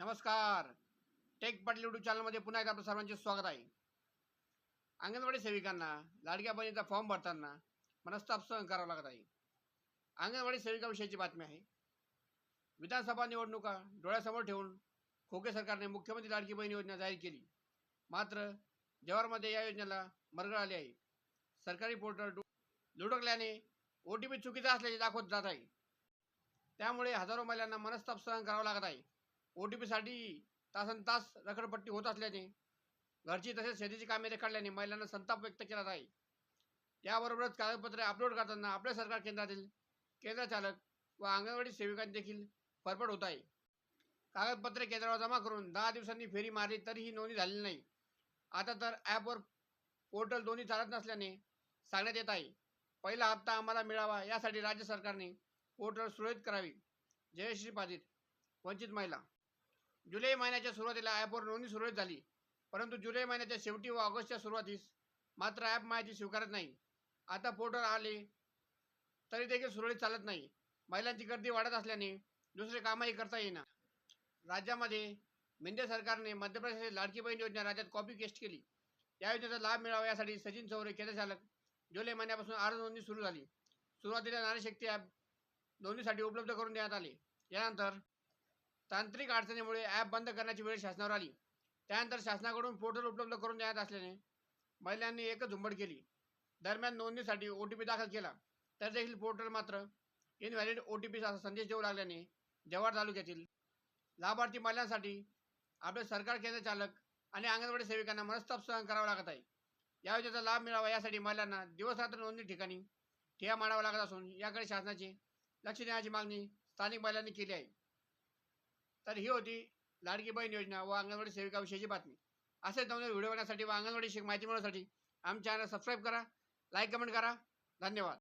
नमस्कार. Take Patil YouTube चॅनलमध्ये पुन्हा एकदा आपलं सर्वांचे स्वागत आहे. अंगणवाडी सेविकांना लाडक्या बहिणीचा फॉर्म भरताना मनस्ताप सहन करावा लागत आहे. अंगणवाडी सेविकाविषयीची बातमी आहे. विधानसभा निवडणुका डोळ्यासमोर ठेवून खोके सरकारने मुख्यमंत्री लाडकी बहीण योजना जाहीर केली. मात्र जव्हारमध्ये या योजनेला मरगळ आली आहे. सरकारी पोर्टल लुडकल्याने ओ टी पी चुकीचा असल्याचे दाखवत जात आहे. त्यामुळे हजारो महिलांना मनस्ताप सहन करावा लागत आहे. ओ टी पीसाठी तासन तास रखडपट्टी होत असल्याने घरची तसेच शेतीची कामे रेखाडल्याने महिलांना संताप व्यक्त केला आहे याबरोबरच कागदपत्रे अपलोड करताना आपल्या सरकार केंद्रातील केंद्र चालक व अंगणवाडी सेविकांनी देखील फरफड होत आहे. कागदपत्रे केंद्रावर जमा करून दहा दिवसांनी फेरी मारली तरीही नोंदणी झालेली नाही. आता तर ॲपवर पोर्टल दोन्ही चालत नसल्याने सांगण्यात येत आहे. पहिला हप्ता आम्हाला मिळावा यासाठी राज्य सरकारने पोर्टल सुरळीत करावी. जयश्री पाटील. वंचित महिला. जुलै महिन्याच्या सुरुवातीला ॲपवर नोंदणी सुरळीत झाली. परंतु जुलै महिन्याच्या शेवटी व ऑगस्टच्या सुरुवातीस मात्र ॲप माहिती स्वीकारत नाही. आता पोर्टल आले तरी देखील सुरळीत चालत नाही. महिलांची गर्दी वाढत असल्याने दुसरे कामही करता येईना. राज्यामध्ये मिंदे सरकारने मध्य प्रदेशातील लाडकी बहीण योजना राज्यात कॉपी पेस्ट केली. या योजनेचा लाभ मिळावा यासाठी सचिन चौरे केंद्र चालक जुलै महिन्यापासून अर्ज नोंदणी सुरू झाली. सुरुवातीला नारीशक्ती ॲप नोंदणीसाठी उपलब्ध करून देण्यात आले. यानंतर तांत्रिक अडचणीमुळे ॲप बंद करण्याची वेळ शासनावर आली. त्यानंतर शासनाकडून पोर्टल उपलब्ध करून देण्यात असल्याने महिलांनी एकच झुंबड केली. दरम्यान नोंदणीसाठी ओ टी पी दाखल केला. तर देखील पोर्टल मात्र इनव्हॅलिड ओ टी पीचा संदेश देऊ लागल्याने जव्हार तालुक्यातील लाभार्थी महिलांसाठी आपले सरकार केंद्र चालक आणि अंगणवाडी सेविकांना मनस्ताप सहन करावा लागत आहे. या योजनेचा लाभ मिळावा यासाठी महिलांना दिवसरात्र नोंदणी ठिकाणी ठिया मांडावा लागत असून याकडे शासनाचे लक्ष देण्याची मागणी स्थानिक महिलांनी केली आहे. तर ही होती लाडकी बहीण योजना व अंगणवाडी सेविकाविषयीची बातमी. असे नवीन व्हिडिओ बनवण्यासाठी व अंगणवाडी माहिती मिळवण्यासाठी आमच्या चॅनल सबस्क्राईब करा लाईक कमेंट करा. धन्यवाद.